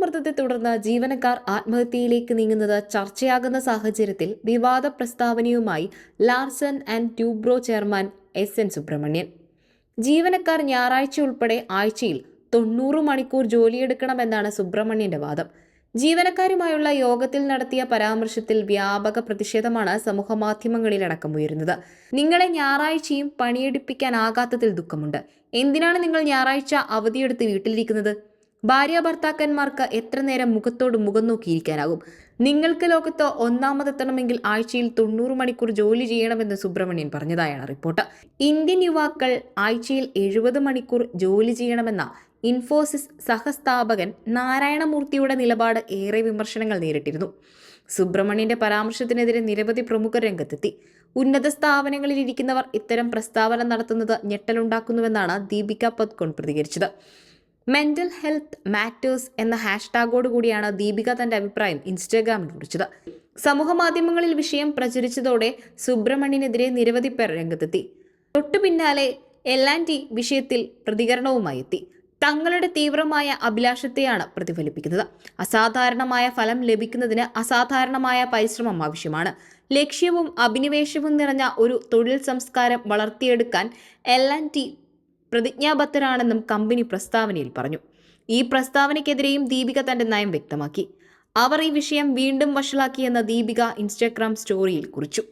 സമ്മർദ്ദത്തെ തുടർന്ന് ജീവനക്കാർ ആത്മഹത്യയിലേക്ക് നീങ്ങുന്നത് ചർച്ചയാകുന്ന സാഹചര്യത്തിൽ വിവാദ പ്രസ്താവനയുമായി Larsen and Toubro chairman S N Subrahmanyan. ജീവനക്കാർ ഞായറാഴ്ച ഉൾപ്പെടെ ആഴ്ചയിൽ തൊണ്ണൂറ് മണിക്കൂർ ജോലിയെടുക്കണമെന്നാണ് സുബ്രഹ്മണ്യന്റെ വാദം. ജീവനക്കാരുമായുള്ള യോഗത്തിൽ നടത്തിയ പരാമർശത്തിൽ വ്യാപക പ്രതിഷേധമാണ് സമൂഹ മാധ്യമങ്ങളിലടക്കം ഉയരുന്നത്. നിങ്ങളെ ഞായറാഴ്ചയും പണിയെടുപ്പിക്കാനാകാത്തതിൽ ദുഃഖമുണ്ട്. എന്തിനാണ് നിങ്ങൾ ഞായറാഴ്ച അവധിയെടുത്ത് വീട്ടിലിരിക്കുന്നത്? ഭാര്യ ഭർത്താക്കന്മാർക്ക് എത്ര നേരം മുഖത്തോട് മുഖം നോക്കിയിരിക്കാനാകും? നിങ്ങൾക്ക് ലോകത്ത് ഒന്നാമതെത്തണമെങ്കിൽ ആഴ്ചയിൽ തൊണ്ണൂറ് മണിക്കൂർ ജോലി ചെയ്യണമെന്ന് സുബ്രഹ്മണ്യൻ പറഞ്ഞതായാണ് റിപ്പോർട്ട്. ഇന്ത്യൻ യുവാക്കൾ ആഴ്ചയിൽ എഴുപത് മണിക്കൂർ ജോലി ചെയ്യണമെന്ന ഇൻഫോസിസ് സഹസ്ഥാപകൻ നാരായണമൂർത്തിയുടെ നിലപാട് ഏറെ വിമർശനങ്ങൾ നേരിട്ടിരുന്നു. സുബ്രഹ്മണ്യന്റെ പരാമർശത്തിനെതിരെ നിരവധി പ്രമുഖർ രംഗത്തെത്തി. ഉന്നത സ്ഥാപനങ്ങളിൽ ഇരിക്കുന്നവർ ഇത്തരം പ്രസ്താവന നടത്തുന്നത് ഞെട്ടലുണ്ടാക്കുന്നുവെന്നാണ് ദീപിക പത്കോൺ പ്രതികരിച്ചത്. മെന്റൽ ഹെൽത്ത് മാറ്റേഴ്സ് എന്ന ഹാഷ്ടാഗോട് കൂടിയാണ് ദീപിക തന്റെ അഭിപ്രായം ഇൻസ്റ്റാഗ്രാമിൽ കുറിച്ചത് സമൂഹ മാധ്യമങ്ങളിൽ വിഷയം പ്രചരിച്ചതോടെ സുബ്രഹ്മണ്യനെതിരെ നിരവധി പേർ രംഗത്തെത്തി. തൊട്ടു പിന്നാലെ ടി വിഷയത്തിൽ പ്രതികരണവുമായി എത്തി തങ്ങളുടെ തീവ്രമായ അഭിലാഷത്തെയാണ് പ്രതിഫലിപ്പിക്കുന്നത്. അസാധാരണമായ ഫലം ലഭിക്കുന്നതിന് അസാധാരണമായ പരിശ്രമം ആവശ്യമാണ്. ലക്ഷ്യവും അഭിനിവേശവും നിറഞ്ഞ ഒരു തൊഴിൽ സംസ്കാരം വളർത്തിയെടുക്കാൻ എൽ ആൻഡ് ടി പ്രതിജ്ഞാബദ്ധരാണെന്നും കമ്പനി പ്രസ്താവനയിൽ പറഞ്ഞു. ഈ പ്രസ്താവനയ്ക്കെതിരെയും ദീപിക തന്റെ നയം വ്യക്തമാക്കി. അവർ ഈ വിഷയം വീണ്ടും വഷളാക്കിയെന്ന് ദീപിക ഇൻസ്റ്റഗ്രാം സ്റ്റോറിയിൽ കുറിച്ചു.